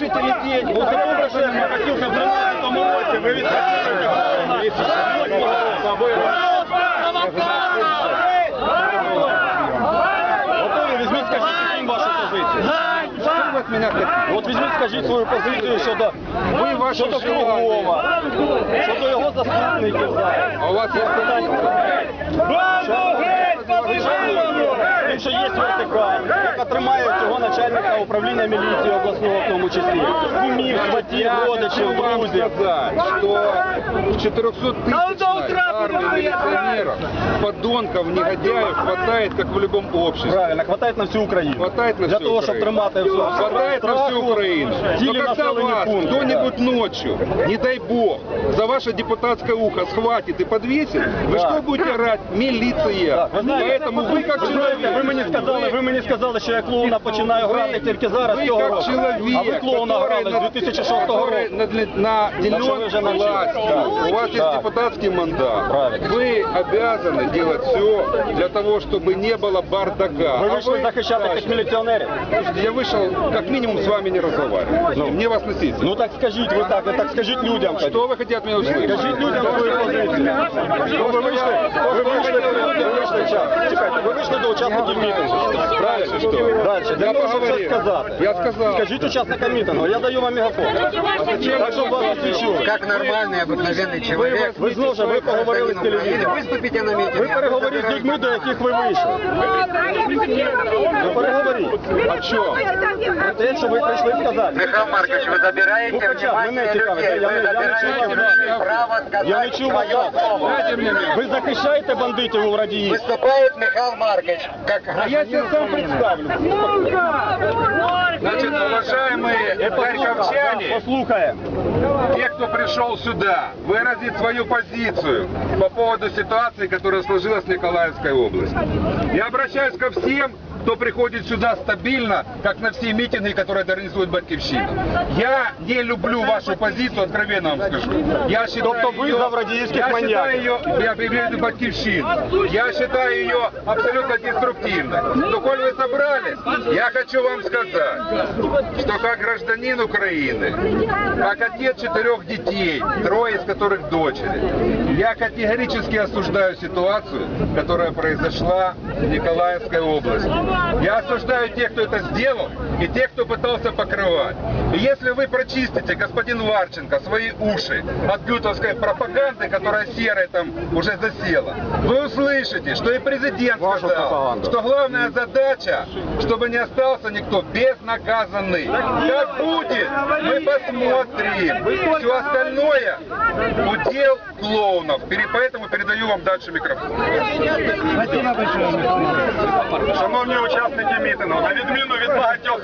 разрушители здесь. Глухому Порошенко обратился в 13 році. Вы ведь Готові, візьміть, скажіть, яким вашу позицію. От мене хотите? От візьміть, скажіть свою позицію щодо ви вашу щодо Кругова, щодо його заступників. А у вас є питання? Браво! Геть! Побіжимо! Він ще є вертикаль. тримає цього начальника управління міліції обласного в тому числі. Кумів, сватів, Я родичів, хочу вам друзів. сказать, что в 400 тысячной армии милиционеров, подонков, негодяев хватает, как в любом обществе. Правильно, хватає на всю Україну. Хватает на Для всю того, щоб Украину. тримати все. Хватает на всю Украину. Но Цілі когда населені вас пункти. кто-нибудь ночью, не дай бог, за ваше депутатское ухо схватит и подвесит, вы Да. что будете орать? Милиция. Так, ви знаєте, Поэтому вы как ви знаєте, человек. ви мені сказали, ви мені сказали, що я клоуна починаю грати тільки зараз Вы цього как року. человек, А ви клоуна который грали з на- 2006 року. который наделен Так что вы уже начали. властью. Да. У вас есть Да. депутатский мандат. Правильно. Вы обязаны делать все для того, чтобы не было бардака. Ви А вийшли вы- захищати Да, тих міліціонерів. Слушайте, я вышел, как минимум, с вами не разговаривать. Мне вас носить. Ну так скажіть ви так, ви так скажіть людям. тоді. Что вы хотите от меня услышать? Скажіть людям свою позицію. Ну, ви вийшли, ви вийшли, ви вийшли, час. Чекайте, ви вийшли до учасників мітингу. Дальше что? Далі, для Я того, щоб щось поговорил. сказати. Я сказал. Скажіть учасникам мітингу, я даю вам мегафон. Так, щоб вас всі чули. Как нормальный, обыкновенный человек. Ви знову ж ви поговорили з телевізором. Выступите на митинге. Ви переговоріть з людьми, до яких ви вийшли. Ви переговоріть. О чем? Про те, що ви прийшли сказати. Михаил Маркович, вы забираете Ну, хоча б, мене внимание цікавить, людей. я Вы не- я не забираете чую. у людей право Я не сказать чув вас. свое слово. Дайте мне микрофон. Ви захищаєте бандитів у Радії? Выступает Михаил Маркович, Как А я тебя сам представлю. Значит, уважаемые харьковчане, Послухаємо. те, кто пришел сюда, выразить свою позицию по поводу ситуации, которая сложилась в Николаевской области. Я обращаюсь ко всем, кто приходит сюда стабильно, как на все митинги, которые организует Батьковщина. Я не люблю вашу позицию, откровенно вам скажу. Я считаю Тобто ви ее- за врадіївських я маньяків? считаю ее, я объявляю Батьковщину. Я считаю ее абсолютно деструктивной. Но коль вы собрались, я хочу вам сказать, что как гражданин Украины, как отец четырех детей, трое из которых дочери, я категорически осуждаю ситуацию, которая произошла в Николаевской области. Я осуждаю тех, кто это сделал, и тех, кто пытался покрывать. И если вы прочистите, господин Варченко, свои уши от гютовской пропаганды, которая серой там уже засела, вы услышите, что и президент сказал, что главная задача, чтобы не остался никто безнаказанный. Как будет, мы посмотрим. Все остальное удел клоунов. Поэтому передаю вам дальше микрофон. Шановні учасники мітингу, на відміну від багатьох